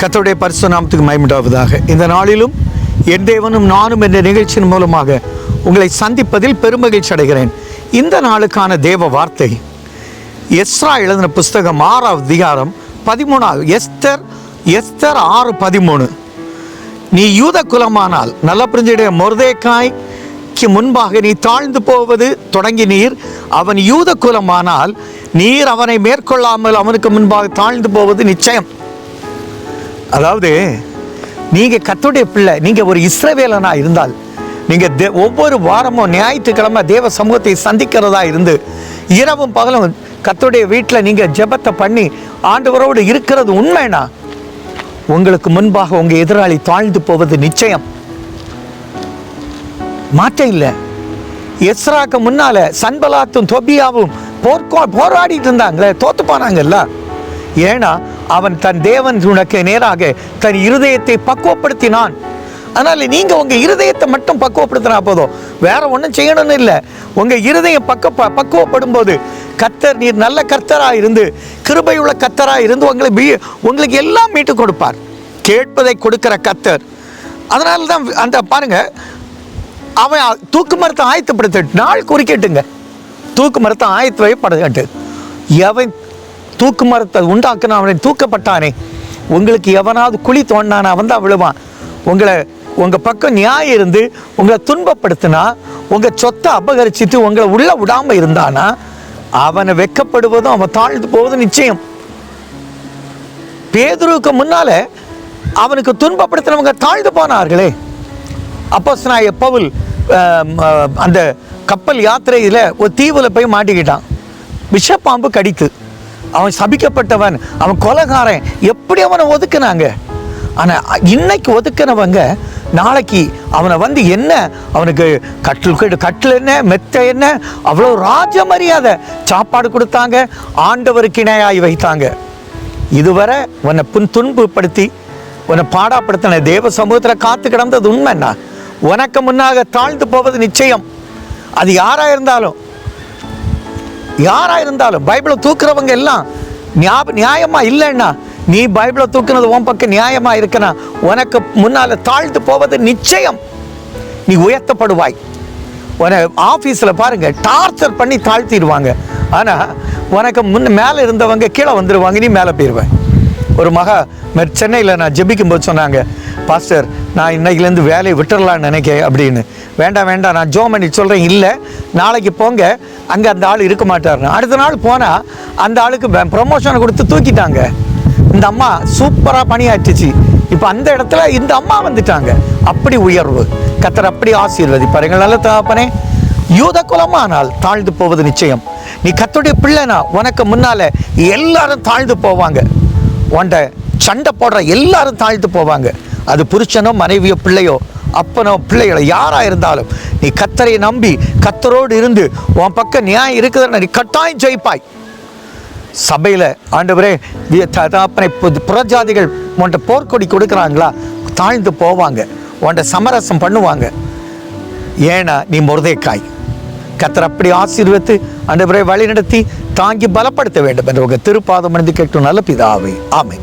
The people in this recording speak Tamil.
கத்தோடைய பரிசு நாமத்துக்கு மயமிடாவதாக இந்த நாளிலும் என் தேவனும் நானும் என்ற நிகழ்ச்சியின் மூலமாக உங்களை சந்திப்பதில் பெருமகிழ்ச்சி அடைகிறேன். இந்த நாளுக்கான தேவ வார்த்தை எஸ்ரா எழுதின புஸ்தகம் ஆறாவது அதிகாரம் பதிமூணாவது எஸ்தர் எஸ்தர் ஆறு பதிமூணு. நீ யூத குலமானால் நல்ல புரிஞ்சுடைய மொர்தேக்காய்க்கு முன்பாக நீ தாழ்ந்து போவது தொடங்கி நீர் அவன் யூத குலமானால் நீர் அவனை மேற்கொள்ளாமல் அவனுக்கு முன்பாக தாழ்ந்து போவது நிச்சயம். அதாவது நீங்கள் கத்துடைய பிள்ளை நீங்கள் ஒரு இஸ்ரவேலனா இருந்தால் நீங்கள் தே ஒவ்வொரு வாரமும் ஞாயிற்றுக்கிழமை தேவ சமூகத்தை சந்திக்கிறதா இருந்து இரவும் பகலும் கத்துடைய வீட்டில் நீங்கள் ஜெபத்தை பண்ணி ஆண்டவரோடு இருக்கிறது உண்மைனா உங்களுக்கு முன்பாக உங்கள் எதிராளி தாழ்ந்து போவது நிச்சயம். மாற்றம் இல்லை. எஸ்ராக்கு முன்னால சன்பலாத்தும் தொபியாவும் போர்க்கோ போராடிட்டு இருந்தாங்களே தோத்து போனாங்கல்ல? ஏன்னா அவன் தன் தேவன் உனக்கு நேராக தன் இருதயத்தை பக்குவப்படுத்தினான். அதனால் நீங்க உங்க இருதயத்தை மட்டும் பக்குவப்படுத்தினா போதும். வேற ஒன்றும் செய்யணும்னு இல்லை. உங்க இருதயம் பக்க பக்குவப்படும் போது கத்தர் நீர் நல்ல கர்த்தரா இருந்து கிருபையுள்ள கத்தராக இருந்து உங்களை மீ- உங்களுக்கு எல்லாம் மீட்டு கொடுப்பார். கேட்பதை கொடுக்கிற கத்தர் அதனால தான் அந்த பாருங்க அவன் தூக்கு மரத்தை ஆயத்தப்படுத்த நாள் குறிக்கட்டுங்க. தூக்கு மரத்தை ஆயத்து வைப்படட்டு எவன் தூக்கு மரத்தை உண்டாக்குன அவனை தூக்கப்பட்டானே. உங்களுக்கு எவனாவது குழி தோண்டானா வந்து விழுவான். உங்களை உங்கள் பக்கம் நியாயம் இருந்து உங்களை துன்பப்படுத்தினா உங்கள் சொத்தை அபகரிச்சிட்டு உங்களை உள்ள விடாமல் இருந்தானா அவனை வெக்கப்படுவதும் அவன் தாழ்ந்து போவதும் நிச்சயம். பேதுருவுக்கு முன்னால அவனுக்கு துன்பப்படுத்தினவங்க தாழ்ந்து போனார்களே. அப்போஸ்தலனாகிய பவுல் அந்த கப்பல் யாத்திரையில் ஒரு தீவில் போய் மாட்டிக்கிட்டான். விஷப்பாம்பு கடித்து. அவன் சபிக்கப்பட்டவன் அவன் கொலைகாரன். எப்படி அவனை ஒதுக்குனாங்க? ஆனால் இன்னைக்கு ஒதுக்கினவங்க நாளைக்கு அவனை வந்து என்ன? அவனுக்கு கட்டில் கட்டில் என்ன? மெத்த என்ன? அவ்வளோ ராஜ மரியாதை சாப்பாடு கொடுத்தாங்க ஆண்டவருக்கு இணையாய் வைத்தாங்க. இதுவரை உன்னை புன் துன்புப்படுத்தி உன்னை பாடாப்படுத்தின தேவ சமூகத்தில் காத்து கிடந்தது உண்மைண்ணா உனக்கு முன்னாக தாழ்ந்து போவது நிச்சயம். அது யாராக இருந்தாலும் யாராக இருந்தாலும் பைபிளை தூக்குறவங்க எல்லாம் ஞாப நியாயமா இல்லைன்னா நீ பைபிளை தூக்குனது உன் பக்கம் நியாயமா இருக்கனா உனக்கு முன்னால் தாழ்த்து போவது நிச்சயம். நீ உயர்த்தப்படுவாய். உன ஆஃபீஸில் பாருங்க டார்ச்சர் பண்ணி தாழ்த்திடுவாங்க. ஆனால் உனக்கு முன்ன மேலே இருந்தவங்க கீழே வந்துடுவாங்க நீ மேலே போயிடுவேன் ஒரு மகா சென்னையில் நான் ஜெபிக்கும் போது சொன்னாங்க பாஸ்டர் நான் இன்னைக்குலேருந்து வேலையை விட்டுடலான்னு நினைக்க அப்படின்னு. வேண்டாம் வேண்டாம் நான் ஜோம் பண்ணி சொல்கிறேன் இல்லை. நாளைக்கு போங்க அங்கே அந்த ஆள் இருக்க மாட்டார்னு அடுத்த நாள் போனால் அந்த ஆளுக்கு ப்ரமோஷனை கொடுத்து தூக்கிட்டாங்க. இந்த அம்மா சூப்பராக பணியாற்றுச்சு. இப்போ அந்த இடத்துல இந்த அம்மா வந்துட்டாங்க. அப்படி உயர்வு. கத்தர் அப்படி ஆசீர்வதிப்பார் எங்கள் நல்ல தகப்பனே யூத குலமானால் தாழ்ந்து போவது நிச்சயம். நீ கத்துடைய பிள்ளைனா உனக்கு முன்னால எல்லாரும் தாழ்ந்து போவாங்க. உன்ட சண்டை போடுற எல்லாரும் தாழ்ந்து போவாங்க. அது புருஷனோ மனைவியோ பிள்ளையோ அப்பனோ பிள்ளைகளோ யாராக இருந்தாலும் நீ கத்தரை நம்பி கத்தரோடு இருந்து உன் பக்கம் நியாயம் இருக்குதுன்னு நீ கட்டாயம் ஜெயிப்பாய். சபையில் ஆண்டவரே த- தகப்பனை புறஜாதிகள் உன்ட்ட போர்க்கொடி கொடுக்குறாங்களா? தாழ்ந்து போவாங்க. உன்ட்ட சமரசம் பண்ணுவாங்க. ஏன்னா நீ முருதைக்காய். கத்தர் அப்படி ஆசீர்வத்து ஆண்டவரை வழி நடத்தி தாங்கி பலப்படுத்த வேண்டும் என்ற உங்கள் திருப்பாதம் அணிந்து கேட்டும் நல்ல பிதாவை. ஆமை